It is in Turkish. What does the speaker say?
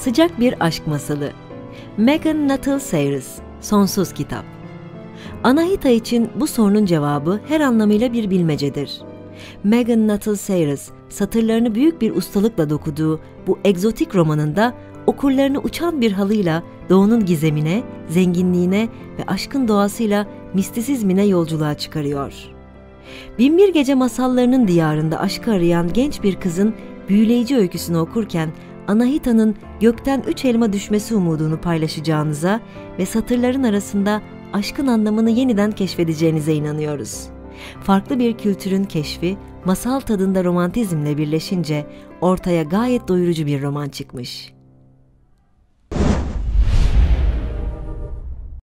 Sıcak bir aşk masalı. Megan Nuttall Sayers, Sonsuz Kitap. Anahita için bu sorunun cevabı her anlamıyla bir bilmecedir. Megan Nuttall Sayers, satırlarını büyük bir ustalıkla dokuduğu bu egzotik romanında okurlarını uçan bir halıyla doğunun gizemine, zenginliğine ve aşkın doğasıyla mistisizmine yolculuğa çıkarıyor. Binbir Gece masallarının diyarında aşkı arayan genç bir kızın büyüleyici öyküsünü okurken Anahita'nın gökten üç elma düşmesi umudunu paylaşacağınıza ve satırların arasında aşkın anlamını yeniden keşfedeceğinize inanıyoruz. Farklı bir kültürün keşfi, masal tadında romantizmle birleşince ortaya gayet doyurucu bir roman çıkmış.''